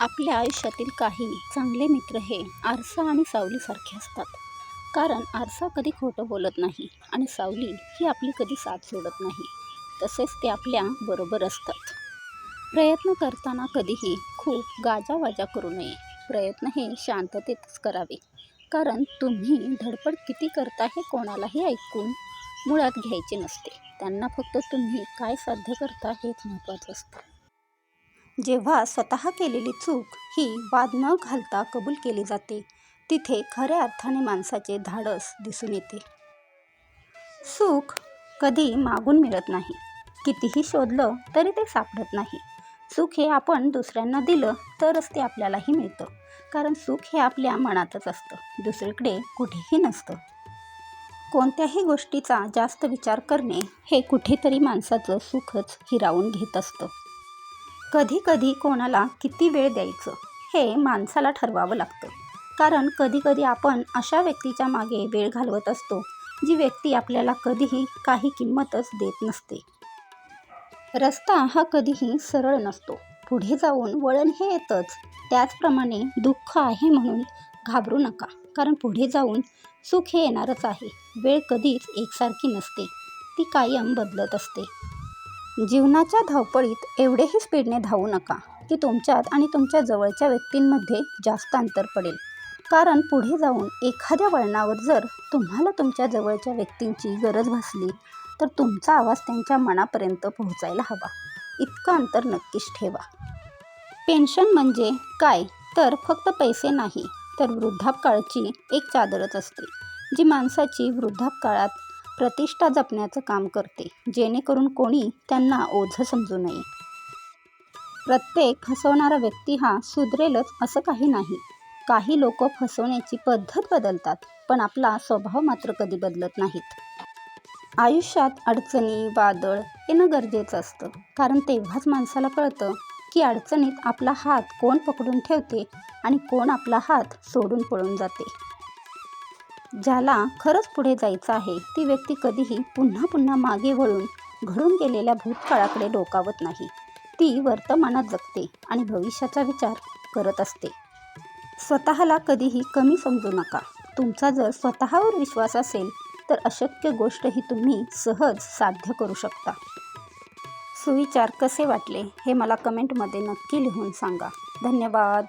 आपल्या आयुष्यातील काही चांगले मित्र हे आरसा आणि सावलीसारखे असतात. कारण आरसा कधी खोटं बोलत नाही आणि सावली ही आपली कधी साथ सोडत नाही. तसेच ते आपल्या बरोबर असतात. प्रयत्न करताना कधीही खूप गाजावाजा करू नये. प्रयत्न हे शांततेतच करावे. कारण तुम्ही धडपड किती करता हे कोणालाही ऐकून मुळात घ्यायचे नसते. त्यांना फक्त तुम्ही काय साध्य करता हेच महत्त्वाचं असतं. जेव्हा स्वतः केलेली चूक ही वाद न घालता कबूल केली जाते तिथे खऱ्या अर्थाने माणसाचे धाडस दिसून येते. सुख कधी मागून मिळत नाही. कितीही शोधलं तरी ते सापडत नाही. सुख हे आपण दुसऱ्यांना दिलं तरच ते आपल्यालाही मिळतं. कारण सुख हे आपल्या मनातच असतं. दुसरीकडे कुठेही नसतं. कोणत्याही गोष्टीचा जास्त विचार करणे हे कुठेतरी माणसाचं सुखच हिरावून घेत असतं. कधी कधी कोणाला किती वेळ द्यायचं हे माणसाला ठरवावं लागतं. कारण कधीकधी आपण अशा व्यक्तीच्या मागे वेळ घालवत असतो जी व्यक्ती आपल्याला कधीही काही किंमतच देत नसते. रस्ता हा कधीही सरळ नसतो. पुढे जाऊन वळण हे येतंच. त्याचप्रमाणे दुःख आहे म्हणून घाबरू नका. कारण पुढे जाऊन सुख हे येणारच आहे. वेळ कधीच एकसारखी नसते. ती कायम बदलत असते. जीवनाच्या धावपळीत एवढेही स्पीडने धावू नका की तुमच्यात आणि तुमच्या जवळच्या व्यक्तींमध्ये जास्त अंतर पडेल. कारण पुढे जाऊन एखाद्या वळणावर जर तुम्हाला तुमच्या जवळच्या व्यक्तींची गरज भासली तर तुमचा आवाज त्यांच्या मनापर्यंत पोहोचायला हवा. इतकं अंतर नक्कीच ठेवा. पेन्शन म्हणजे काय? तर फक्त पैसे नाही तर वृद्धापकाळची एक चादरच असते जी माणसाची वृद्धापकाळात प्रतिष्ठा जपण्याचं काम करते जेणेकरून कोणी त्यांना ओझं समजू नये. प्रत्येक फसवणारा व्यक्ती हा सुधरेलच असं काही नाही. काही लोक फसवण्याची पद्धत बदलतात पण आपला स्वभाव मात्र कधी बदलत नाहीत. आयुष्यात अडचणी वादळ येणं गरजेचं असतं कारण तेव्हाच माणसाला कळतं की अडचणीत आपला हात कोण पकडून ठेवते आणि कोण आपला हात सोडून पळून जाते. ज्याला खरंच पुढे जायचं आहे ती व्यक्ती कधीही पुन्हा पुन्हा मागे वळून घडून गेलेल्या भूतकाळाकडे डोकावत नाही. ती वर्तमानात जगते आणि भविष्याचा विचार करत असते. स्वतःला कधीही कमी समजू नका. तुमचा जर स्वतःवर विश्वास असेल तर अशक्य गोष्टही तुम्ही सहज साध्य करू शकता. सुविचार कसे वाटले हे मला कमेंटमध्ये नक्की लिहून सांगा. धन्यवाद.